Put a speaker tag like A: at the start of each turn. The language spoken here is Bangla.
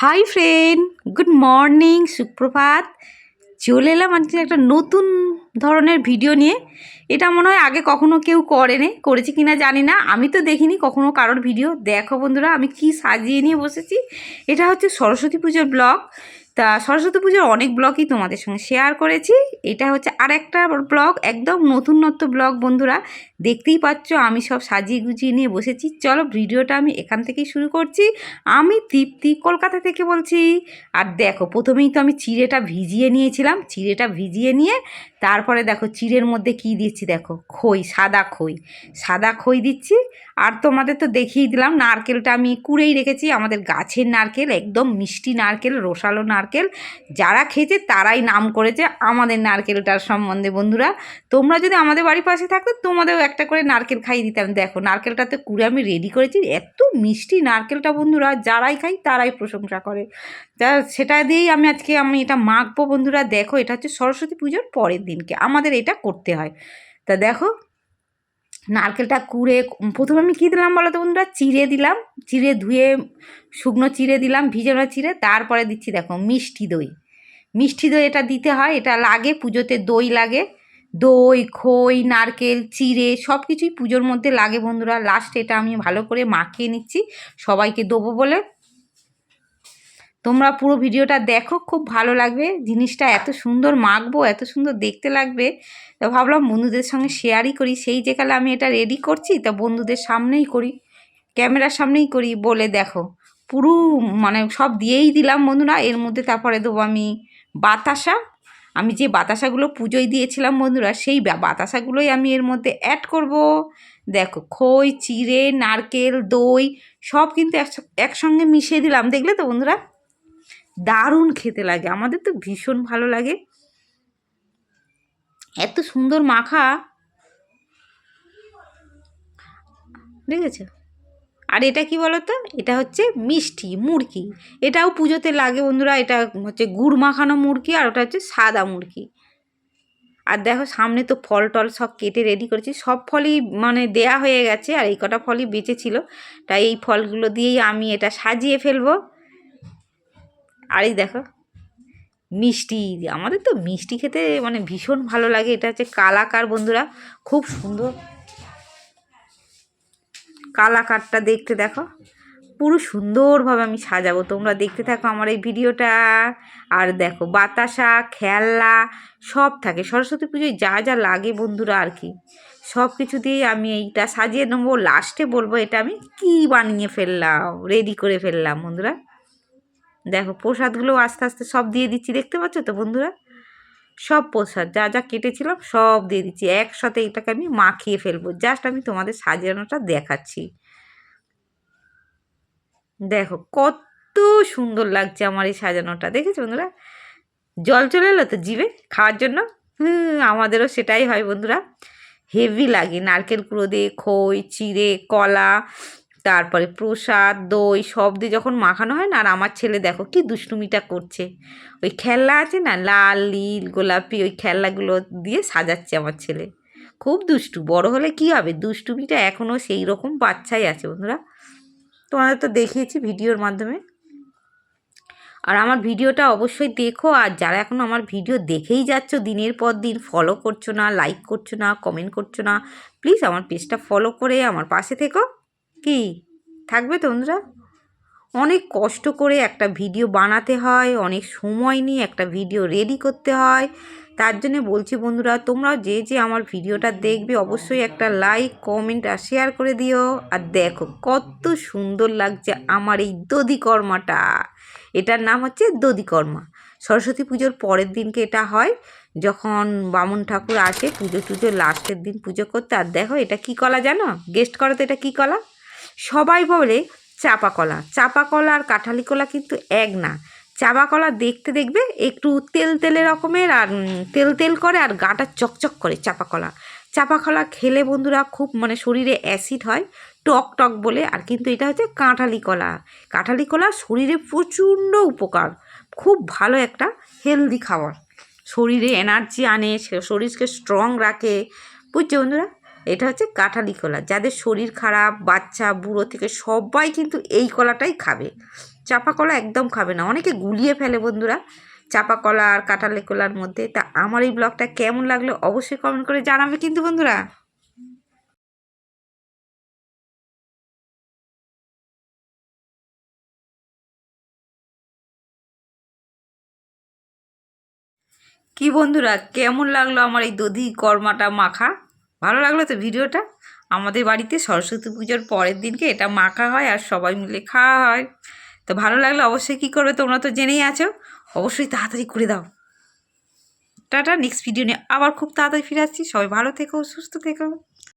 A: হাই ফ্রেন্ড গুড মর্নিং সুপ্রভাত চলে এলাম আজকে একটা নতুন ধরনের ভিডিও নিয়ে। এটা মনে হয় আগে কখনো কেউ করেনি, করেছে কি না জানি না। আমি তো দেখিনি কখনো কারোর ভিডিও দেখো বন্ধুরা, আমি কি সাজিয়ে নিয়ে বসেছি। এটা হচ্ছে সরস্বতী পুজোর ব্লগ তা সরস্বতী পুজোর অনেক ব্লগই তোমাদের সঙ্গে শেয়ার করেছি। এটা হচ্ছে আর একটা ব্লগ, একদম নতুনত্ব ব্লগ বন্ধুরা। দেখতেই পাচ্ছ, আমি সব সাজিয়ে গুজিয়ে নিয়ে বসেছি। চলো ভিডিওটা আমি এখান থেকেই শুরু করছি। আমি তৃপ্তি কলকাতা থেকে বলছি। আর দেখো, প্রথমেই তো আমি চিড়েটা ভিজিয়ে নিয়েছিলাম। চিড়েটা ভিজিয়ে নিয়ে তারপরে দেখো চিড়ের মধ্যে কি দিচ্ছি দেখো, খই, সাদা খই। সাদা খই দিচ্ছি। আর তোমাদের তো দেখিয়ে দিলাম, নারকেলটা আমি কুড়েই রেখেছি। আমাদের গাছের নারকেল, একদম মিষ্টি নারকেল, রসালো নারকেল। যারা খেয়েছে তারাই নাম করেছে আমাদের নারকেলটার সম্বন্ধে, বন্ধুরা। তোমরা যদি আমাদের বাড়ির পাশে থাকতো, তোমাদেরও একটা করে নারকেল খাইয়ে দিতাম। দেখো, নারকেলটাতে কুড়ে আমি রেডি করেছি। এত মিষ্টি নারকেলটা, বন্ধুরা, যারাই খাই তারাই প্রশংসা করে। তা সেটা দিয়েই আমি আজকে আমি এটা মাখবো, বন্ধুরা। দেখো, এটা হচ্ছে সরস্বতী পুজোর পরের দিনকে। আমাদের এটা করতে হয়। তা দেখো নারকেলটা কুড়ে, প্রথমে আমি কী দিলাম বলো তো বন্ধুরা? চিড়ে দিলাম, চিড়ে ধুয়ে শুকনো চিড়ে দিলাম ভিজানো চিড়ে, তারপরে দিচ্ছি দেখো মিষ্টি দই। মিষ্টি দই এটা দিতে হয়, এটা লাগে, পুজোতে দই লাগে। দই, খই, নারকেল, চিড়ে সব কিছুই পুজোর মধ্যে লাগে বন্ধুরা। লাস্টে এটা আমি ভালো করে মাখিয়ে নিচ্ছি, সবাইকে দেবো বলে। তোমরা পুরো ভিডিওটা দেখো, খুব ভালো লাগবে। জিনিসটা এত সুন্দর মাখবো, এত সুন্দর দেখতে লাগবে। তা ভাবলাম বন্ধুদের সঙ্গে শেয়ারই করি। সেই যেকালে আমি এটা রেডি করছি, তা বন্ধুদের সামনেই করি। ক্যামেরার সামনেই করি বলে দেখো। পুরো মানে সব দিয়েই দিলাম বন্ধুরা। এর মধ্যে তারপরে দেবো আমি বাতাসা। আমি যে বাতাসাগুলো পুজোয় দিয়েছিলাম বন্ধুরা, সেই বাতাসাগুলোই আমি এর মধ্যে অ্যাড করব। দেখো, খই, চিড়ে, নারকেল, দই, সব কিন্তু একসঙ্গে মিশিয়ে দিলাম। দেখলে তো বন্ধুরা? দারুণ খেতে লাগে। আমাদের তো ভীষণ ভালো লাগে। এত সুন্দর মাখা। আছে আর এটা কি বলতো? এটা হচ্ছে মিষ্টি মুরগি এটাও পুজোতে লাগে বন্ধুরা। এটা হচ্ছে গুড় মাখানো মুরগি আর ওটা হচ্ছে সাদা মুরগি আর দেখো, সামনে তো ফল টল সব কেটে রেডি করেছি। সব ফলই মানে দেয়া হয়ে গেছে আর এই কটা ফলই বেঁচে ছিল। তাই এই ফলগুলো দিয়েই আমি এটা সাজিয়ে ফেলব। আর এই দেখো, মিষ্টি, আমাদের তো মিষ্টি খেতে মানে ভীষণ ভালো লাগে। এটা হচ্ছে কালাকার বন্ধুরা, খুব সুন্দর। কালাকারটা দেখতে দেখো, পুরো সুন্দরভাবে আমি সাজাবো। তোমরা দেখতে থাকো আমার এই ভিডিওটা। আর দেখো, বাতাসা, খেলনা, সব থাকে। সরস্বতী পুজোয় যা যা লাগে বন্ধুরা আর কি। সব কিছু দিয়ে আমি এইটা সাজিয়ে নেব। লাস্টে বলব, এটা আমি কি বানিয়ে ফেললাম রেডি করে ফেললাম বন্ধুরা। দেখো প্রসাদগুলো আস্তে আস্তে সব দিয়ে দিচ্ছি, দেখতে পাচ্ছ তো বন্ধুরা? সব প্রসাদ, যা যা কেটেছিলাম সব দিয়ে দিচ্ছি। একসাথে এটাকে আমি মাখিয়ে ফেলব। জাস্ট আমি তোমাদের সাজানোটা দেখাচ্ছি। দেখো কত সুন্দর লাগছে আমার এই সাজানোটা, দেখেছ বন্ধুরা? জল চলে এলো তো জিভে খাওয়ার জন্য? হুম, আমাদেরও সেটাই হয় বন্ধুরা। হেভি লাগে, নারকেল কুড়ো দিয়ে খই, চিড়ে, কলা তারপরে প্রসাদ, দই, সব দিয়ে যখন মাখানো হয় না, আর আমার ছেলে দেখো কি দুষ্টুমিটা করছে। ওই খেলনা আছে না, লাল, নীল, গোলাপি, ওই খেলনাগুলো দিয়ে সাজাচ্ছে আমার ছেলে। খুব দুষ্টু, বড় হলে কি হবে? দুষ্টুমিটা এখনও সেই রকম বাচ্চাই আছে বন্ধুরা। তোমাদের তো দেখিয়েছি ভিডিওর মাধ্যমে। আর আমার ভিডিওটা অবশ্যই দেখো, আর যারা এখন আমার ভিডিও দেখেই যাচ্ছ, দিনের পর দিন ফলো করছ না লাইক করছ না কমেন্ট করছ না প্লিজ আমার পেজটা ফলো করে আমার পাশে থেকো। কি? থাকবে তো বন্ধুরা? অনেক কষ্ট করে একটা ভিডিও বানাতে হয়, অনেক সময় নিয়ে একটা ভিডিও রেডি করতে হয়। তার জন্য বলছি বন্ধুরা তোমরা যে যে আমার ভিডিওটা দেখবে, অবশ্যই একটা লাইক কমেন্ট আর শেয়ার করে দিও। আর দেখো, কত সুন্দর লাগছে আমার এই দধিকর্মাটা। এটার নাম হচ্ছে দধিকর্মা। সরস্বতী পুজোর পরের দিনকে এটা হয়, যখন বামুন ঠাকুর আসে পুজো টুজো লাস্টের দিন পুজো করতে। আর দেখো, এটা কি কলা জানো? গেস্ট করো তো এটা কী কলা? সবাই বলে চাপা কলা। চাপা কলা আর কাঁঠালি কলা কিন্তু এক না। চাপা কলা দেখতে দেখবে একটু তেল তেলে রকমের আর তেল তেল করে আর গাটা চকচক করে চাপা কলা। চাপা কলা খেলে বন্ধুরা খুব মানে শরীরে অ্যাসিড হয়, টক টক বলে আর কিন্তু এটা হচ্ছে কাঁঠালি কলা। কাঁঠালি কলা শরীরে প্রচণ্ড উপকার, খুব ভালো একটা হেলদি খাবার। শরীরে এনার্জি আনে, শরীরকে স্ট্রং রাখে। বুঝছে বন্ধুরা? এটা হচ্ছে কাঁঠালি কলা। যাদের শরীর খারাপ, বাচ্চা, বুড়ো থেকে সবাই কিন্তু এই কলাটাই খাবে। চাপা কলা একদম খাবে না। অনেকে গুলিয়ে ফেলে বন্ধুরা চাপা কলা আর কাঁঠালি কলার মধ্যে। তা আমার এই ব্লগটা কেমন লাগল অবশ্যই কমেন্ট করে জানাবে কিন্তু বন্ধুরা। কি বন্ধুরা, কেমন লাগল আমার এই দধি, কর্মাটা, মাখা? ভালো লাগল তো ভিডিওটা? আমাদের বাড়িতে সরস্বতী পুজোর পরের দিনকে এটা মাখা হয় আর সবাই মিলে খাওয়া হয়। তো ভালো লাগলে অবশ্যই কী করবে তোমরা তো জেনেই আছো। অবশ্যই তাড়াতাড়ি করে দাও। টাটা নেক্সট ভিডিও নিয়ে আবার খুব তাড়াতাড়ি ফিরে আসছি। সবাই ভালো থেকো, সুস্থ থেকো।